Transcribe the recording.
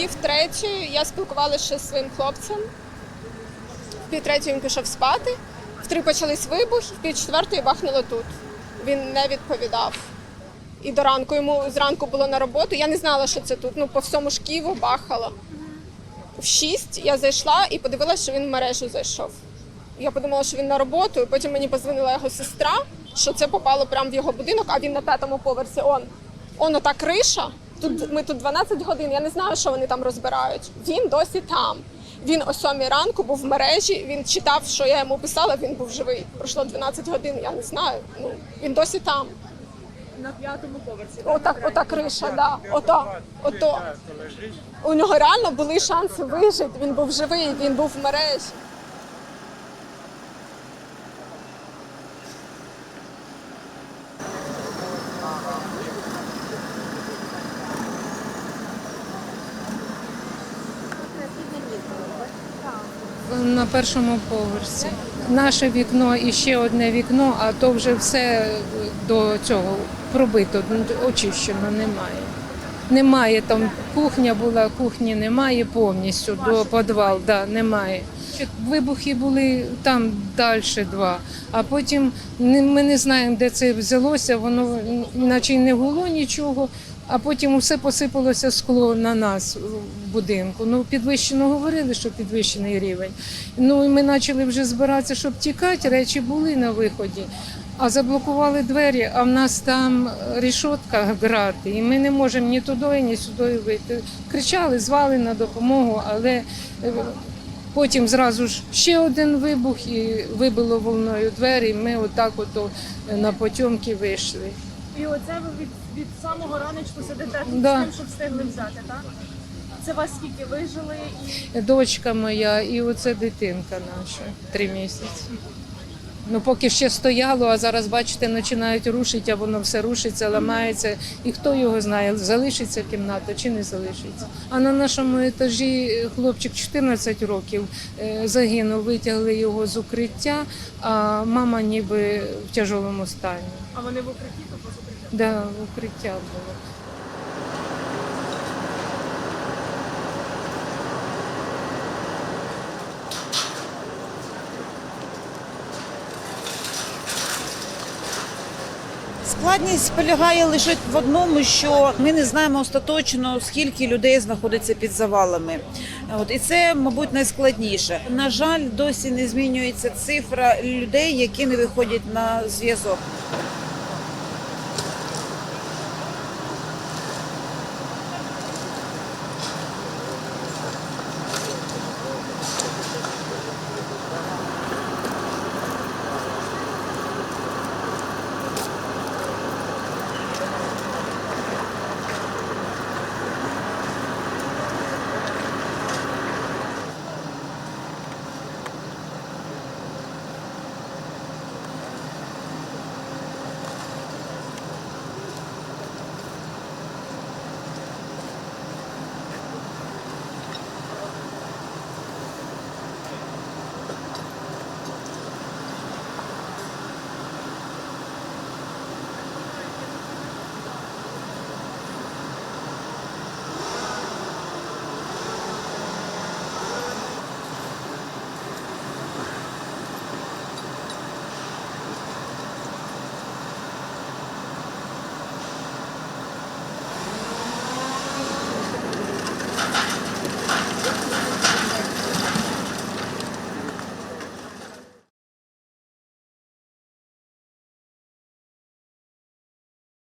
пів третьої я спілкувалася зі своїм хлопцем. В пів третьої він пішов спати. В три почались вибухи, в пів четвертої бахнуло тут. Він не відповідав. І до ранку йому зранку було на роботу. Я не знала, що це тут. Ну, по всьому ж Києву бахало. В шість я зайшла і подивилася, що він в мережу зайшов. Я подумала, що він на роботу, і потім мені позвонила його сестра, що це попало прямо в його будинок, а він на п'ятому поверсі. Он, он ота криша. Тут ми тут 12 годин. Я не знаю, що вони там розбирають. Він досі там. Він о сьомій ранку був в мережі. Він читав, що я йому писала. Він був живий. Пройшло 12 годин. Я не знаю. Ну він досі там. На п'ятому поверсі. Ота, ота криша, да. Ото, ото. У нього реально були шанси вижити. Він був живий, він був в мережі. На першому поверсі. Наше вікно і ще одне вікно, а то вже все до цього пробито, очищено немає. Немає там кухня була, кухні немає повністю до підвал, да, немає. Вибухи були там далі два, а потім ми не знаємо, де це взялося, воно наче й не гуло нічого, а потім усе посипалося скло на нас будинку. Ну, підвищено говорили, що підвищений рівень. Ну і ми почали вже збиратися, щоб тікати. Речі були на виході. А заблокували двері, а в нас там рішотка грати, і ми не можемо ні туди, ні сюди вийти. Кричали, звали на допомогу, але е, потім зразу ж ще один вибух і вибило волною двері. і Ми отак ото на потьомки вийшли. І оце ви від, від самого раночку сидите Да. з тим, щоб встигли взяти, так? Це вас скільки вижили і Дочка моя і оце дитинка наша три місяці. Ну, поки ще стояло, а зараз, бачите, починають рушити, а воно все рушиться, ламається. І хто його знає, залишиться кімната чи не залишиться. А на нашому етажі хлопчик 14 років е, загинув, витягли його з укриття, а мама ніби в тяжкому стані. а вони в укритті, то поза укриттям. Да, укриття було. Складність полягає лише в одному, що ми не знаємо остаточно, скільки людей знаходиться під завалами. От і це, мабуть, найскладніше. На жаль, досі не змінюється цифра людей, які не виходять на зв'язок.